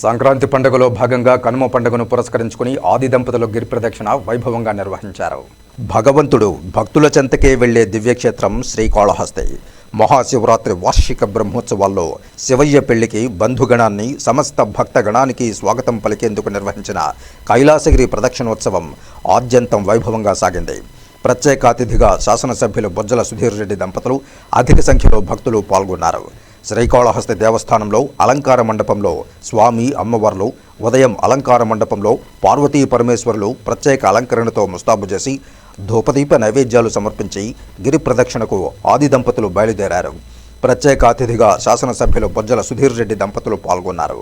సంక్రాంతి పండుగలో భాగంగా కనుమ పండుగను పురస్కరించుకుని ఆది దంపతులు గిరి ప్రదక్షిణ వైభవంగా నిర్వహించారు. భగవంతుడు భక్తుల చెంతకే వెళ్ళే దివ్యక్షేత్రం శ్రీకాళహస్తి. మహాశివరాత్రి వార్షిక బ్రహ్మోత్సవాల్లో శివయ్య పెళ్ళికి బంధుగణాన్ని సమస్త భక్తగణానికి స్వాగతం పలికేందుకు నిర్వహించిన కైలాసగిరి ప్రదక్షిణోత్సవం ఆద్యంతం వైభవంగా సాగింది. ప్రత్యేక అతిథిగా శాసనసభ్యులు బొజ్జల సుధీర్ రెడ్డి దంపతులు అధిక సంఖ్యలో భక్తులు పాల్గొన్నారు. శ్రీకాళహస్తి దేవస్థానంలో అలంకార మండపంలో స్వామి అమ్మవార్లు ఉదయం అలంకార మండపంలో పార్వతీ పరమేశ్వరులు ప్రత్యేక అలంకరణతో ముస్తాబు చేసి ధూపదీప నైవేద్యాలు సమర్పించి గిరి ప్రదక్షిణకు ఆది దంపతులు బయలుదేరారు. ప్రత్యేక అతిథిగా శాసనసభ్యులు బొజ్జల సుధీర్ రెడ్డి దంపతులు పాల్గొన్నారు.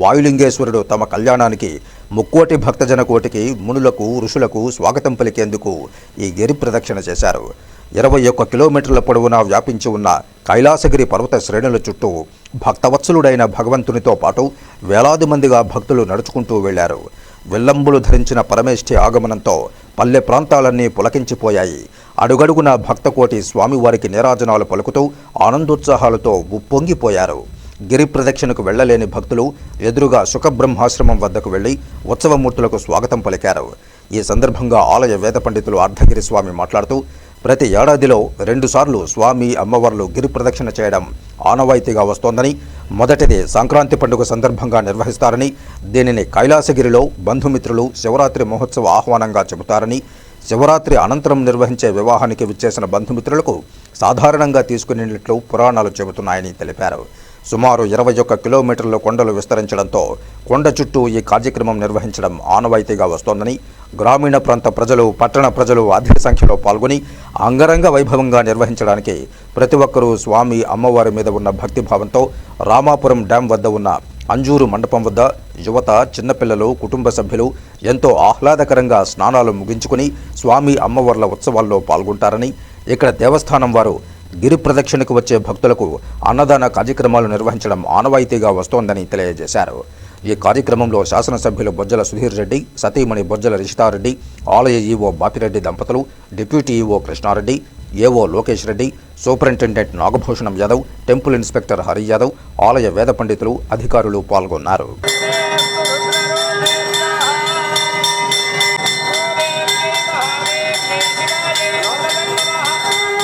వాయులింగేశ్వరుడు తమ కళ్యాణానికి ముక్కోటి భక్తజన కోటికి మునులకు ఋషులకు స్వాగతం పలికేందుకు ఈ గిరి ప్రదక్షిణ చేశారు. ఇరవై ఒక్క కిలోమీటర్ల పొడవునా వ్యాపించి ఉన్న కైలాసగిరి పర్వత శ్రేణుల చుట్టూ భక్తవత్సలుడైన భగవంతునితో పాటు వేలాది మందిగా భక్తులు నడుచుకుంటూ వెళ్ళారు విల్లంబులు ధరించిన పరమేష్ఠి ఆగమనంతో పల్లె ప్రాంతాలన్నీ పులకించిపోయాయి. అడుగడుగున భక్తకోటి స్వామివారికి నీరాజనాలు పలుకుతూ ఆనందోత్సాహాలతో ఉప్పొంగిపోయారు. గిరి ప్రదక్షిణకు వెళ్ళలేని భక్తులు ఎదురుగా సుఖబ్రహ్మాశ్రమం వద్దకు వెళ్ళి ఉత్సవమూర్తులకు స్వాగతం పలికారు. ఈ సందర్భంగా ఆలయ వేద పండితులు అర్ధగిరి స్వామి మాట్లాడుతూ ప్రతి ఏడాదిలో రెండుసార్లు స్వామి అమ్మవార్లు గిరి ప్రదక్షిణ చేయడం ఆనవాయితీగా వస్తోందని మొదటిది సంక్రాంతి పండుగ సందర్భంగా నిర్వహిస్తారని దీనిని కైలాసగిరిలో బంధుమిత్రులు శివరాత్రి మహోత్సవ ఆహ్వానంగా చెబుతారని శివరాత్రి అనంతరం నిర్వహించే వివాహానికి విచ్చేసిన బంధుమిత్రులకు సాధారణంగా తీసుకునేట్లు పురాణాలు చెబుతున్నాయని తెలిపారు. సుమారు ఇరవై ఒక్క కిలోమీటర్ల కొండలు విస్తరించడంతో కొండ చుట్టూ ఈ కార్యక్రమం నిర్వహించడం ఆనవాయితీగా వస్తోందని గ్రామీణ ప్రాంత ప్రజలు పట్టణ ప్రజలు అధిక సంఖ్యలో పాల్గొని అంగరంగ వైభవంగా నిర్వహించడానికి ప్రతి ఒక్కరూ స్వామి అమ్మవారి మీద ఉన్న భక్తిభావంతో రామాపురం డ్యాం వద్ద ఉన్న అంజూరు మండపం వద్ద యువత చిన్నపిల్లలు కుటుంబ సభ్యులు ఎంతో ఆహ్లాదకరంగా స్నానాలు ముగించుకుని స్వామి అమ్మవార్ల ఉత్సవాల్లో పాల్గొంటారని ఇక్కడ దేవస్థానం వారు గిరి ప్రదక్షిణకు వచ్చే భక్తులకు అన్నదాన కార్యక్రమాలు నిర్వహించడం ఆనవాయితీగా వస్తోందని తెలియజేశారు. ఈ కార్యక్రమంలో శాసనసభ్యులు బొజ్జల సుధీర్ రెడ్డి సతీమణి బొజ్జల రిషితారెడ్డి ఆలయ ఈవో బాపిరెడ్డి దంపతులు deputy EO Krishnareddy AO Lokesh Reddy superintendent Nagabhushanam Yadav temple inspector Hari Yadav ఆలయ వేద పండితులు అధికారులు పాల్గొన్నారు.